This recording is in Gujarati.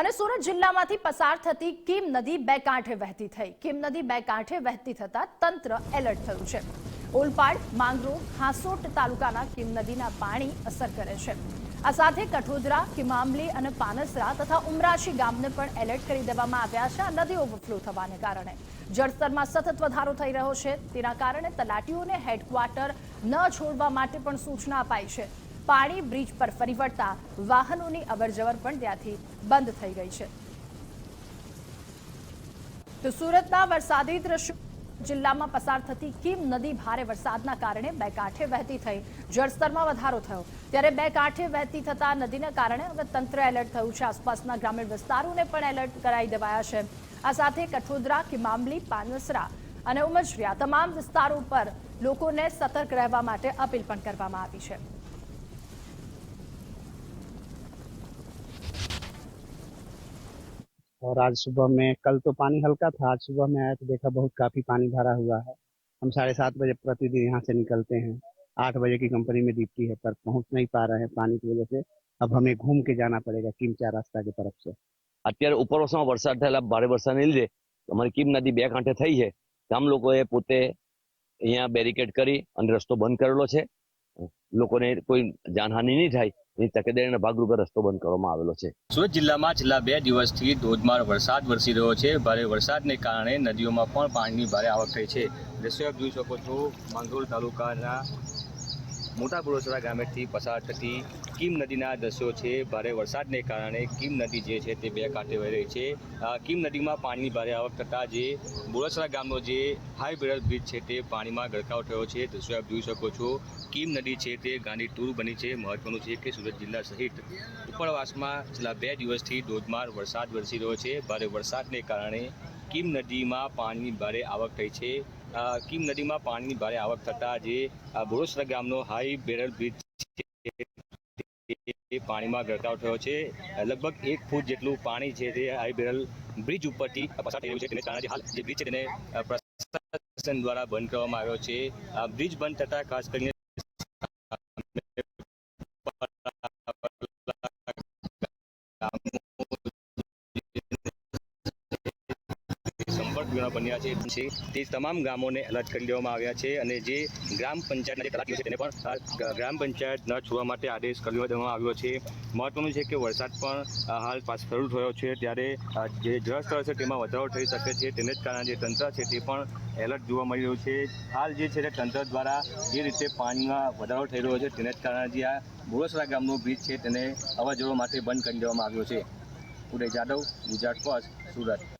અને સુરત જિલ્લામાંથી પસાર થતી કિમ નદી બે કાંઠે વહેતી થઈ. કિમ નદી બે કાંઠે વહેતી થતા તંત્ર એલર્ટ થયું છે. ઓલપાડ માંગરોળ, હાંસોટ તાલુકાના કિમ નદીના પાણી અસર કરે છે. આ સાથે કઠોદરા, કિમામલી અને પાનસરા તથા ઉમરાશી ગામને પણ એલર્ટ કરી દેવામાં આવ્યા છે. આ નદી ઓવરફ્લો થવાને કારણે. જળસ્તરમાં સતત વધારો થઈ રહ્યો છે. તેના કારણે તલાટીઓને હેડક્વાર્ટર ન છોડવા માટે પણ સૂચના અપાઈ છે. પાણી બ્રિજ પર ફરી વળતા વાહનોની અવરજવર પણ ત્યાંથી બંધ થઈ ગઈ છે. તો સુરતના વરસાદી દ્રશ્યો જિલ્લામાં પસાર થતી કીમ નદી ભારે વરસાદના કારણે બે કાંઠે વહેતી થઈ. જળસ્તરમાં વધારો થયો. ત્યારે બે કાંઠે વહેતી થતા નદીના કારણે હવે તંત્ર એલર્ટ થયું છે. આસપાસના ગ્રામીણ વિસ્તારોને પણ એલર્ટ કરાવી દેવાયા છે. આ સાથે કઠોદરા, કિમામલી, પાનસરા અને ઉમજરિયા તમામ વિસ્તારો પર લોકોને સતર્ક રહેવા માટે અપીલ પણ કરવામાં આવી છે. और आज सुबह में कल तो पानी हल्का था आज सुबह में आया तो देखा बहुत काफी पानी भरा हुआ है हम साढ़े सात बजे प्रतिदिन यहाँ से निकलते हैं आठ बजे की कंपनी में ड्यूटी है पर पहुंच नहीं पा रहे हैं पानी की वजह से अब हमें घूम के जाना पड़ेगा किमचा रास्ता की तरफ से અત્યારે ઉપરવાસમાં વરસાદ થયેલા ભારે વરસાદને લીધે અમારી કીમ નદી બે કાંઠે થઈ છે ગામ લોકોએ પોતે અહીંયા બેરિકેડ કરી અને રસ્તો બંધ કરેલો છે લોકોને કોઈ જાનહાનિ નહીં થાય, એની તકેદારીના ભાગરૂપે રસ્તો બંધ કરવામાં આવેલો છે. સુરત જિલ્લામાં છેલ્લા બે દિવસથી ધોધમાર વરસાદ વરસી રહ્યો છે. ભારે વરસાદને કારણે નદીઓમાં પણ પાણીની ભારે આવક થઈ છે. દ્રશ્ય જોઈ શકો છો માંગરોળ તાલુકાના મોટા બુરોસરા ગામેથી પસાર થતી કીમ નદીના દ્રશ્યો છે. ભારે વરસાદને કારણે કીમ નદી જે છે તે બે કાંઠે વહી રહી છે. કિમ નદીમાં પાણીની ભારે આવક થતાં જે બોળસરા ગામનો જે હાઈ બેરલ બ્રિજ છે તે પાણીમાં ગરકાવ થયો છે. દ્રશ્યો આપ જોઈ શકો છો. કીમ નદી છે તે ગાંધી ટૂર બની છે. મહત્વનું છે કે સુરત જિલ્લા સહિત ઉપરવાસમાં છેલ્લા બે દિવસથી ધોધમાર વરસાદ વરસી રહ્યો છે. ભારે વરસાદને કારણે કીમ નદીમાં પાણીની ભારે આવક થઈ છે. કિમ નદીમાં પાણીની ભારે આવક થતાં જે આ ગામનો હાઈ બેરલ બ્રિજ પાણીમાં ગરકાવ થયો છે. લગભગ એક ફૂટ જેટલું પાણી છે તે હાઈ બ્રિજ ઉપરથી પસાર થઈ રહ્યું છે. તેને કારણે હાલ જે બ્રિજ છે તેને પ્રશાસન દ્વારા બંધ કરવામાં આવ્યો છે. આ બ્રિજ બંધ થતાં ખાસ કરીને બન્યા છે તે તમામ ગામોને એલર્ટ કરી દેવામાં આવ્યા છે અને જે ગ્રામ પંચાયતના છે તેને પણ ગ્રામ પંચાયત ન છૂવા માટે આદેશ કરી દેવામાં આવ્યો છે. મહત્વનું છે કે વરસાદ પણ હાલ પાસ શરૂ થયો છે ત્યારે જે જળસ્તર છે તેમાં વધારો થઈ શકે છે. તેને જ કારણે જે તંત્ર છે તે પણ એલર્ટ જોવા મળી રહ્યું છે. હાલ જે છે તે તંત્ર દ્વારા જે રીતે પાણીમાં વધારો થઈ રહ્યો છે તેને જ કારણે જે આ બોરસરા ગામનો બ્રિજ છે તેને અવાજવા માટે બંધ કરી દેવામાં આવ્યો છે. ઉદય જાદવ, ગુજરાત ફર્સ્ટ, સુરત.